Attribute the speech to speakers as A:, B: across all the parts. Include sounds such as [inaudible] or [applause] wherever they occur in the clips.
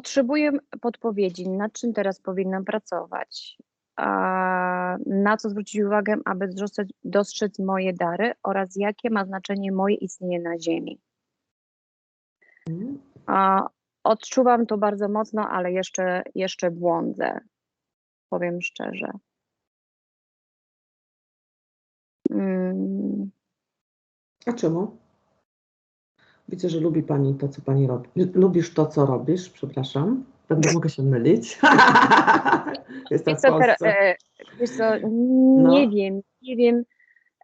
A: Potrzebuję podpowiedzi, nad czym teraz powinnam pracować, na co zwrócić uwagę, aby dostrzec, dostrzec moje dary oraz jakie ma znaczenie moje istnienie na Ziemi. A odczuwam to bardzo mocno, ale jeszcze, jeszcze błądzę, powiem szczerze. Mm,
B: A czemu? Widzę, że lubi Pani to, co Pani robi. Lubisz to, co robisz, przepraszam. Będę mogę się mylić. [laughs] Jestem
A: Wiesz
B: w
A: co, teraz,
B: Polsce.
A: e, wiesz co,
B: No.
A: nie wiem, nie wiem,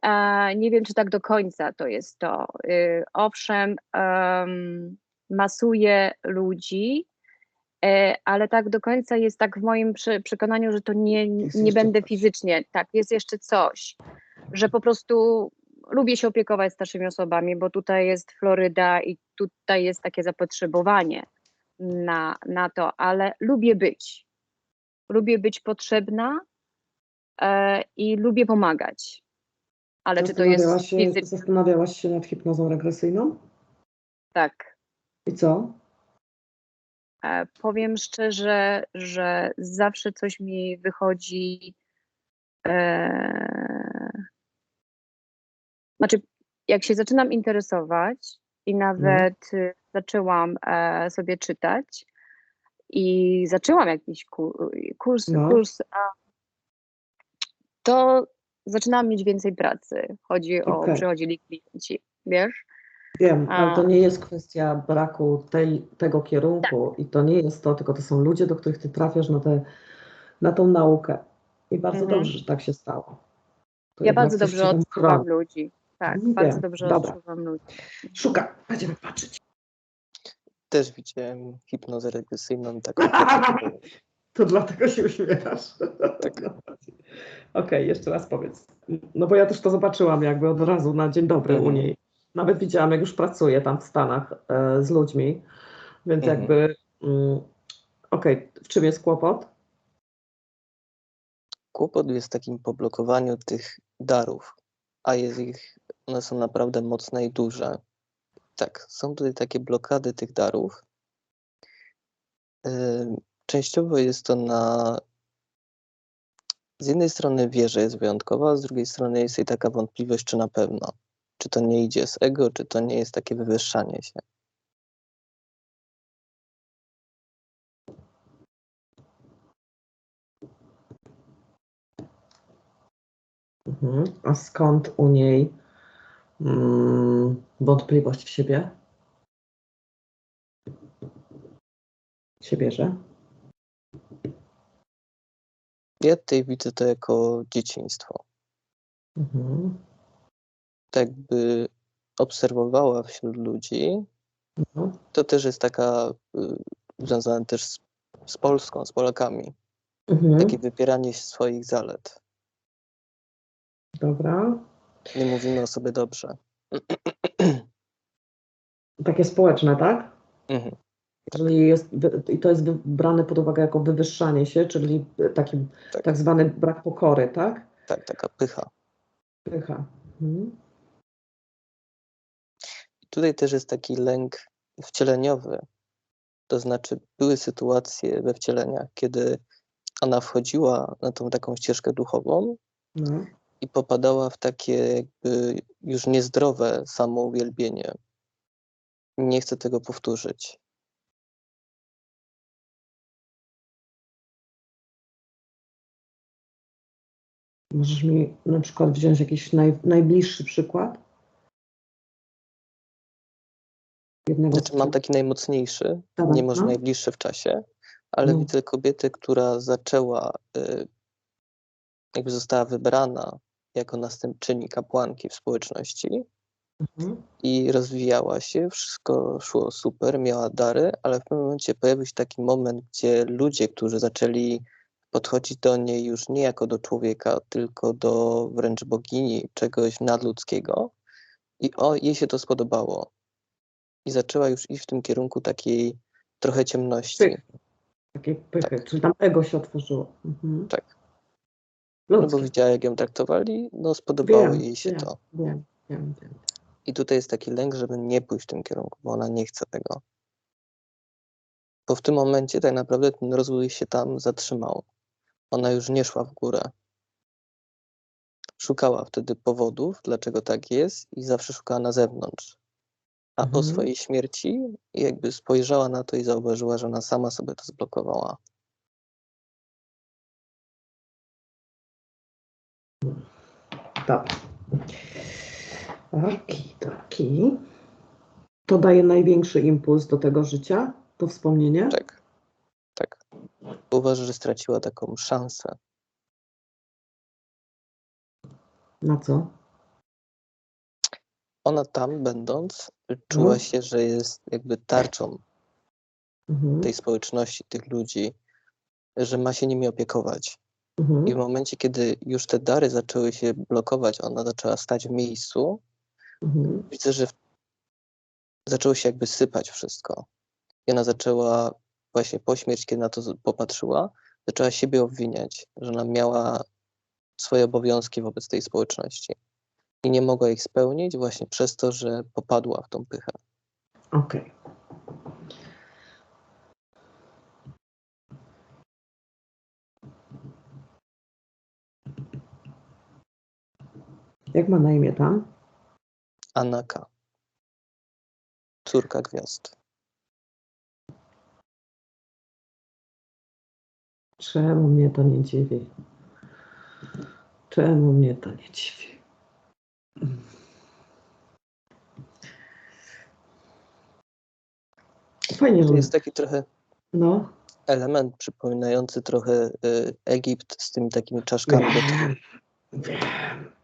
A: e, nie wiem, czy tak do końca to jest to. Y, owszem, em, masuję ludzi, e, ale tak do końca jest tak w moim prze, przekonaniu, że to nie,
B: Jest
A: nie będę
B: coś.
A: fizycznie. Tak, jest jeszcze coś, że po prostu lubię się opiekować starszymi osobami, bo tutaj jest Floryda i tutaj jest takie zapotrzebowanie na, na to, ale lubię być. Lubię być potrzebna e, i lubię pomagać. Ale czy to jest
B: Zastanawiałaś się,
A: fizycznie?
B: zastanawiałaś się nad hipnozą regresyjną?
A: Tak.
B: I co?
A: E, powiem szczerze, że zawsze coś mi wychodzi. E, znaczy, jak się zaczynam interesować i nawet y, zaczęłam e, sobie czytać i zaczęłam jakiś ku, kurs,
B: No.
A: kurs, to zaczynałam mieć więcej pracy. Chodzi o, przychodzili klienci, wiesz?
B: Wiem, ale to nie jest kwestia braku tej, tego kierunku
A: Tak.
B: i to nie jest to, tylko to są ludzie, do których ty trafiasz na, te, na tą naukę. I bardzo
A: Mhm.
B: dobrze, że tak się stało. To
A: Ja bardzo dobrze
B: chroni.
A: ludzi. Tak,
B: Nie
A: bardzo dobrze
B: Dobra.
A: odczuwam ludzi.
B: Szukaj, będziemy patrzeć.
C: Też widziałem hipnozę regresyjną taką. [laughs]
B: To dlatego się uśmiechasz.
C: Tak.
B: Okej, jeszcze raz powiedz. No bo ja też to zobaczyłam jakby od razu na dzień dobry u
C: Mhm.
B: niej. Nawet widziałam, jak już pracuje tam w Stanach e, z ludźmi, więc
C: Mhm.
B: jakby mm, okej, w czym jest kłopot?
C: Kłopot jest w takim poblokowaniu tych darów, a jest ich, one są naprawdę mocne i duże. Tak, są tutaj takie blokady tych darów. Częściowo jest to na. Z jednej strony wie, że jest wyjątkowa, a z drugiej strony jest jej taka wątpliwość, czy na pewno. Czy to nie idzie z ego, czy to nie jest takie wywyższanie się.
B: Mhm. A skąd u niej mm, wątpliwość w siebie? Się bierze?
C: Ja tutaj widzę to jako dzieciństwo.
B: Mhm.
C: Tak jakby obserwowała wśród ludzi,
B: No.
C: to też jest taka y, związana też z, z Polską, z Polakami.
B: Mhm.
C: Takie wypieranie swoich zalet.
B: Dobra.
C: Nie mówimy o sobie dobrze.
B: Takie społeczne, tak?
C: Mhm.
B: Czyli jest, i to jest brane pod uwagę jako wywyższanie się, czyli taki
C: Tak.
B: tak zwany brak pokory, tak?
C: Tak, taka pycha.
B: Pycha. Mhm.
C: Tutaj też jest taki lęk wcieleniowy. To znaczy, były sytuacje we wcieleniach, kiedy ona wchodziła na tą taką ścieżkę duchową
B: No.
C: I popadała w takie jakby już niezdrowe samouwielbienie. Nie chcę tego powtórzyć.
B: Możesz mi na przykład wziąć jakiś naj, najbliższy przykład? Jednego
C: Znaczy, mam taki najmocniejszy,
B: Dawaj,
C: nie może
B: no.
C: najbliższy w czasie, ale
B: No.
C: widzę kobietę, która zaczęła, y, jakby została wybrana jako następczyni kapłanki w społeczności
B: Mhm.
C: i rozwijała się, wszystko szło super, miała dary, ale w pewnym momencie pojawił się taki moment, gdzie ludzie, którzy zaczęli podchodzić do niej już nie jako do człowieka, tylko do wręcz bogini, czegoś nadludzkiego i o, jej się to spodobało. I zaczęła już iść w tym kierunku takiej trochę ciemności.
B: Pychy. Takiej pychy,
C: Tak.
B: czyli tam ego się otworzyło. Mhm.
C: Tak. No bo
B: Ludzkie.
C: widziała, jak ją traktowali, no spodobało
B: Wiem,
C: jej się
B: wiem,
C: to.
B: Wiem, wiem, wiem.
C: I tutaj jest taki lęk, żeby nie pójść w tym kierunku, bo ona nie chce tego. Bo w tym momencie tak naprawdę ten rozwój się tam zatrzymał. Ona już nie szła w górę. Szukała wtedy powodów, dlaczego tak jest, i zawsze szukała na zewnątrz. A po
B: Mhm.
C: swojej śmierci jakby spojrzała na to i zauważyła, że ona sama sobie to zblokowała.
B: Dobra. Okidoki. To daje największy impuls do tego życia, to wspomnienie?
C: Tak. Tak. Uważa, że straciła taką szansę.
B: Na co?
C: Ona tam będąc, czuła
B: Mhm.
C: się, że jest jakby tarczą
B: Mhm.
C: tej społeczności, tych ludzi, że ma się nimi opiekować.
B: Mhm.
C: I w momencie, kiedy już te dary zaczęły się blokować, ona zaczęła stać w miejscu,
B: Mhm.
C: widzę, że zaczęło się jakby sypać wszystko. I ona zaczęła właśnie po śmierci, kiedy na to popatrzyła, zaczęła siebie obwiniać, że ona miała swoje obowiązki wobec tej społeczności. I nie mogła ich spełnić właśnie przez to, że popadła w tą pychę.
B: Okej. Jak ma na imię tam?
C: Anaka. Córka gwiazd.
B: Czemu mnie to nie dziwi? Czemu mnie to nie dziwi? Fajnie,
C: To jest taki trochę
B: No.
C: element przypominający trochę y, Egipt z tymi takimi czaszkami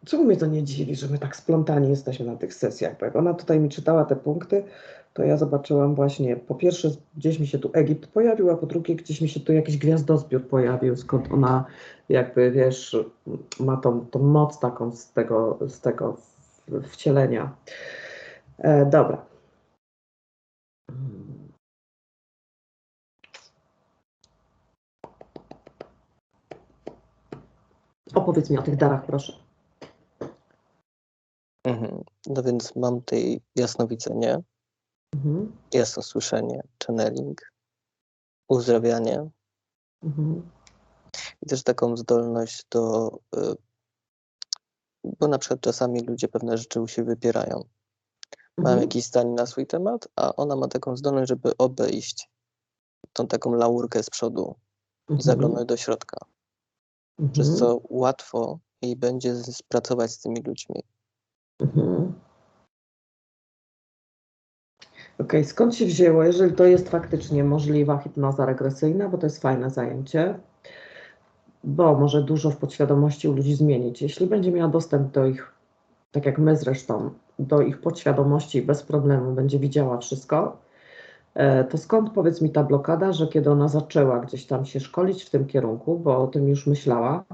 B: Czemu mnie to nie dziwi, że my tak splątani jesteśmy na tych sesjach? Bo jak ona tutaj mi czytała te punkty, to ja zobaczyłam właśnie, po pierwsze gdzieś mi się tu Egipt pojawił, a po drugie gdzieś mi się tu jakiś gwiazdozbiór pojawił, skąd ona jakby, wiesz, ma tą, tą moc taką z tego, z tego wcielenia. E, dobra. Opowiedz mi o tych darach, proszę.
C: Mhm. No więc mam tutaj jasnowidzenie,
B: Mhm.
C: jasnosłyszenie, channeling, uzdrawianie
B: Mhm.
C: i też taką zdolność do. y, Bo na przykład czasami ludzie pewne rzeczy u siebie wypierają. Mają
B: Mhm.
C: jakieś zdanie na swój temat, a ona ma taką zdolność, żeby obejść tą taką laurkę z przodu i
B: Mhm.
C: zaglądać do środka.
B: Mhm.
C: Przez co łatwo jej będzie pracować z tymi ludźmi.
B: Mhm. Okej, skąd się wzięło, jeżeli to jest faktycznie możliwa hipnoza regresyjna, bo to jest fajne zajęcie, bo może dużo w podświadomości u ludzi zmienić. Jeśli będzie miała dostęp do ich, tak jak my zresztą, do ich podświadomości bez problemu będzie widziała wszystko, to skąd powiedz mi ta blokada, że kiedy ona zaczęła gdzieś tam się szkolić w tym kierunku, bo o tym już myślała,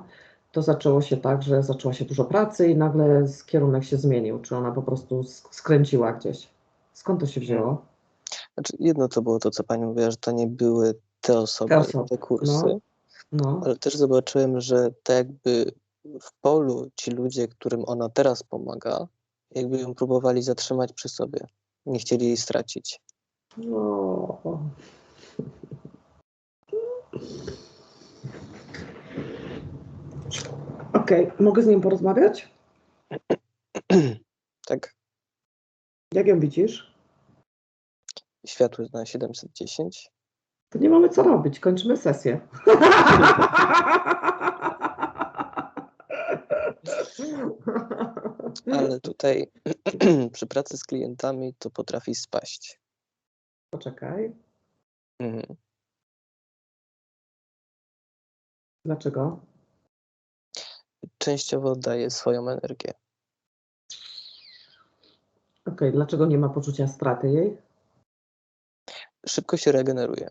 B: to zaczęło się tak, że zaczęła się dużo pracy i nagle kierunek się zmienił. Czy ona po prostu sk- skręciła gdzieś? Skąd to się wzięło?
C: Znaczy, jedno to było to, co pani mówiła, że to nie były te osoby,
B: Te osoby,
C: te kursy,
B: no. No.
C: ale też zobaczyłem, że tak jakby w polu ci ludzie, którym ona teraz pomaga, jakby ją próbowali zatrzymać przy sobie. Nie chcieli jej stracić.
B: No. Okej, mogę z nim porozmawiać?
C: tak,
B: Jak ją widzisz?
C: światło jest na 710.
B: To nie mamy co robić, kończymy sesję.
C: Ale tutaj [clears throat] przy pracy z klientami to potrafi spaść.
B: Poczekaj,
C: Mhm.
B: dlaczego?
C: Częściowo daje swoją energię.
B: Okej, dlaczego nie ma poczucia straty jej?
C: Szybko się regeneruje.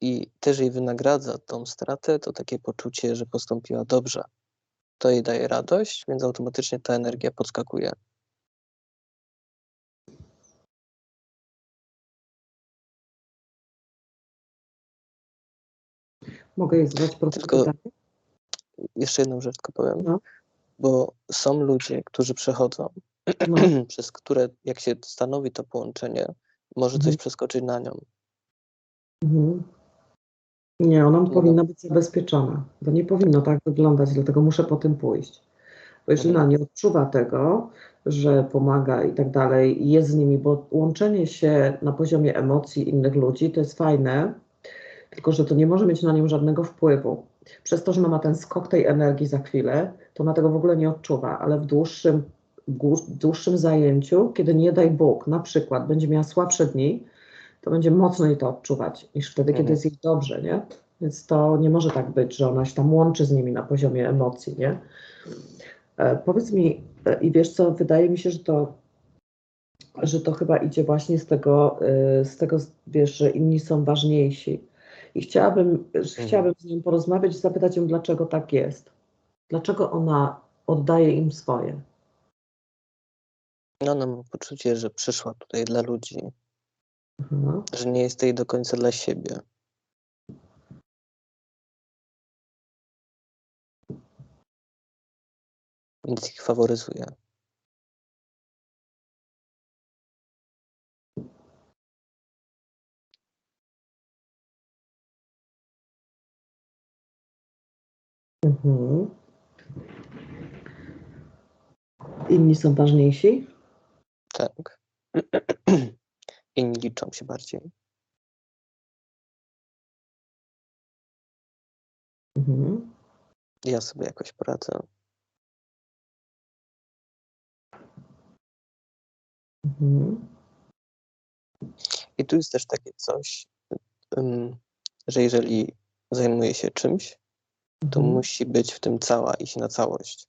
C: I też jej wynagradza tą stratę, to takie poczucie, że postąpiła dobrze. To jej daje radość, więc automatycznie ta energia podskakuje.
B: Mogę jej zadać proste
C: Tylko-
B: pytanie?
C: Jeszcze jedną rzecz tylko powiem,
B: No.
C: bo są ludzie, którzy przechodzą,
B: No. [clears throat]
C: przez które jak się stanowi to połączenie, może coś
B: Mhm.
C: przeskoczyć na nią.
B: Mhm. Nie, ona
C: No.
B: powinna być zabezpieczona. To nie powinno tak wyglądać, dlatego muszę po tym pójść. Bo jeżeli
C: Mhm.
B: ona nie odczuwa tego, że pomaga i tak dalej, i jest z nimi, bo łączenie się na poziomie emocji innych ludzi to jest fajne, tylko że to nie może mieć na nią żadnego wpływu. Przez to, że ona ma ten skok tej energii za chwilę, to ona tego w ogóle nie odczuwa, ale w dłuższym, dłu- dłuższym zajęciu, kiedy nie daj Bóg, na przykład będzie miała słabsze dni, to będzie mocniej to odczuwać niż wtedy, kiedy
C: Mhm.
B: jest jej dobrze, nie? Więc to nie może tak być, że ona się tam łączy z nimi na poziomie emocji, nie? E, powiedz mi, e, i wiesz co, wydaje mi się, że to, że to chyba idzie właśnie z tego, e, z tego, wiesz, że inni są ważniejsi. I chciałabym, chciałabym z nią porozmawiać i zapytać ją, dlaczego tak jest. Dlaczego ona oddaje im swoje.
C: No, Ona ma poczucie, że przyszła tutaj dla ludzi,
B: Mhm.
C: że nie jest tutaj do końca dla siebie. Więc ich faworyzuje.
B: Mhm. Inni są ważniejsi?
C: Tak. [clears throat] Inni liczą się bardziej.
B: Mhm.
C: Ja sobie jakoś poradzę.
B: Mhm.
C: I tu jest też takie coś, że jeżeli zajmuje się czymś, to
B: Mhm.
C: musi być w tym cała, iść na całość.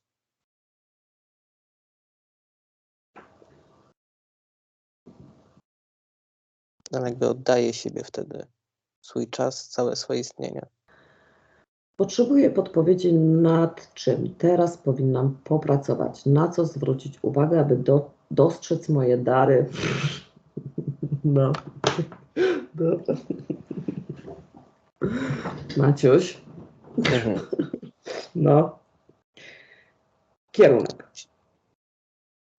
C: Ale jakby oddaje siebie wtedy, swój czas, całe swoje istnienie.
B: Potrzebuję podpowiedzi nad czym teraz powinnam popracować, na co zwrócić uwagę, aby do, dostrzec moje dary. [laughs] No. Dobra. Maciuś,
C: Mhm.
B: no. Kierunek.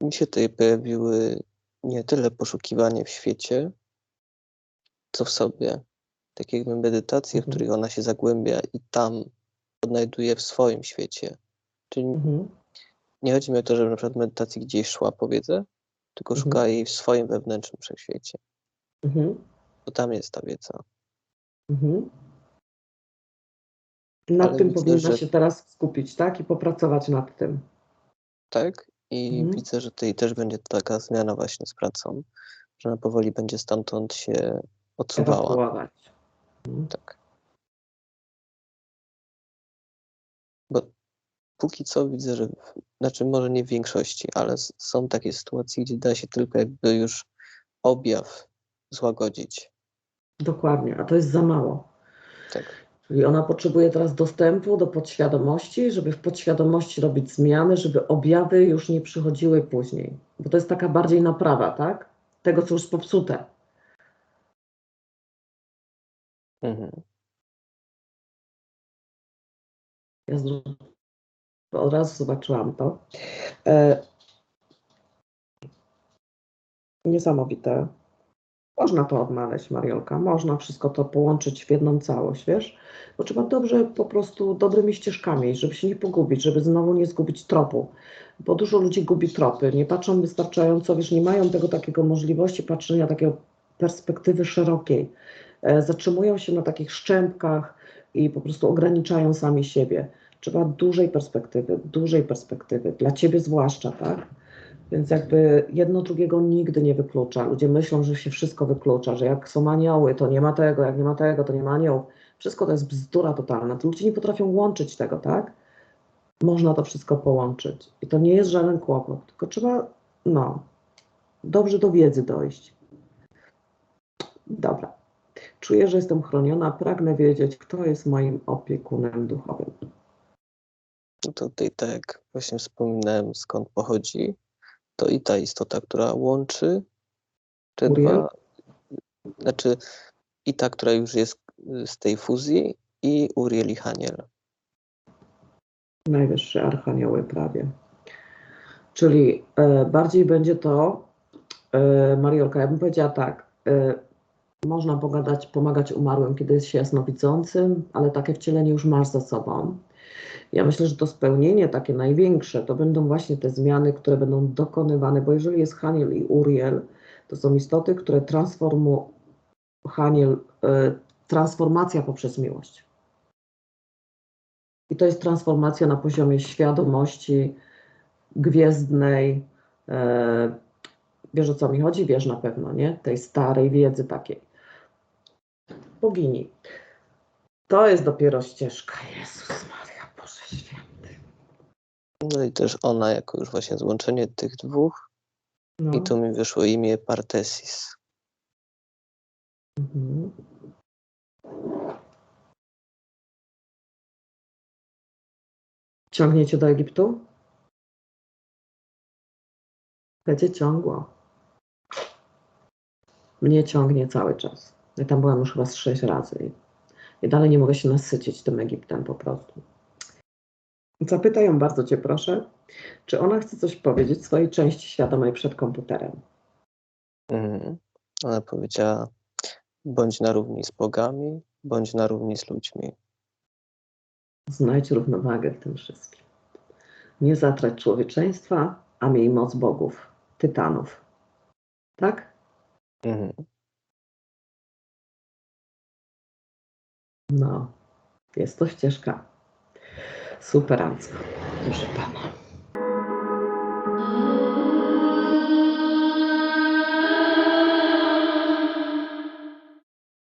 C: Mi się tutaj pojawiły nie tyle poszukiwanie w świecie, co w sobie. Tak jakby medytacje, w
B: Mhm.
C: których ona się zagłębia i tam odnajduje w swoim świecie. Czyli
B: Mhm.
C: nie chodzi mi o to, żeby na przykład medytacji gdzieś szła po wiedzę, tylko
B: Mhm.
C: szuka jej w swoim wewnętrznym wszechświecie.
B: Mhm.
C: Bo tam jest ta wiedza.
B: Mhm. Nad
C: Ale
B: tym
C: widzę,
B: powinna
C: że-
B: się teraz skupić, tak? I popracować nad tym.
C: Tak? I
B: Mhm.
C: widzę, że tutaj też będzie taka zmiana właśnie z pracą, że ona powoli będzie stamtąd się odsuwała.
B: Ewakuować.
C: Tak. Bo póki co widzę, że, znaczy może nie w większości, ale są takie sytuacje, gdzie da się tylko jakby już objaw złagodzić.
B: Dokładnie, a to jest za mało.
C: Tak.
B: Czyli ona potrzebuje teraz dostępu do podświadomości, żeby w podświadomości robić zmiany, żeby objawy już nie przychodziły później. Bo to jest taka bardziej naprawa, tak? Tego, co już jest popsute.
C: Mhm.
B: Ja od razu zobaczyłam to. E, niesamowite. Można to odnaleźć, Mariolka. Można wszystko to połączyć w jedną całość, wiesz? Bo trzeba dobrze, po prostu dobrymi ścieżkami, żeby się nie pogubić, żeby znowu nie zgubić tropu. Bo dużo ludzi gubi tropy, nie patrzą wystarczająco, wiesz, nie mają tego takiego możliwości patrzenia, takiego perspektywy szerokiej. E, zatrzymują się na takich szczępkach i po prostu ograniczają sami siebie. Trzeba dużej perspektywy, dużej perspektywy, dla ciebie zwłaszcza, tak? Więc jakby jedno drugiego nigdy nie wyklucza. Ludzie myślą, że się wszystko wyklucza, że jak są anioły, to nie ma tego, jak nie ma tego, to nie ma aniołów. Wszystko to jest bzdura totalna. To ludzie nie potrafią łączyć tego, tak? Można to wszystko połączyć. I to nie jest żaden kłopot, tylko trzeba, no, dobrze do wiedzy dojść. Dobra. Czuję, że jestem chroniona, pragnę wiedzieć, kto jest moim opiekunem duchowym.
C: No tutaj tak właśnie wspominałem skąd pochodzi, to i ta istota, która łączy te
B: Uriel?
C: dwa, znaczy i ta, która już jest y, z tej fuzji i Uriel i Haniel.
B: Najwyższe archanioły prawie. Czyli e, bardziej będzie to, e, Mariolka, ja bym powiedziała tak, e, Można pogadać, pomagać umarłym, kiedy jest się jasnowidzącym, ale takie wcielenie już masz za sobą. Ja myślę, że to spełnienie takie największe to będą właśnie te zmiany, które będą dokonywane, bo jeżeli jest Haniel i Uriel, to są istoty, które transformują Haniel, y, transformacja poprzez miłość. I to jest transformacja na poziomie świadomości gwiezdnej. E, wiesz o co mi chodzi? Wiesz na pewno, nie? Tej starej wiedzy takiej. Bogini. To jest dopiero ścieżka. Jezus Maria,
C: No i też ona jako już właśnie złączenie tych dwóch
B: No.
C: i tu mi wyszło imię Partesis.
B: Mhm. Ciągniecie do Egiptu? Będzie ciągło. Mnie ciągnie cały czas. Ja tam byłam już chyba z sześć razy i, i dalej nie mogę się nasycić tym Egiptem po prostu. Zapytaj ją bardzo Cię proszę, czy ona chce coś powiedzieć swojej części świadomej przed komputerem.
C: Mhm. Ona powiedziała, bądź na równi z bogami, bądź na równi z ludźmi.
B: Znajdź równowagę w tym wszystkim. Nie zatrać człowieczeństwa, a miej moc bogów, tytanów. Tak?
C: Mhm.
B: No, jest to ścieżka. Super, Ansko. Proszę Pana.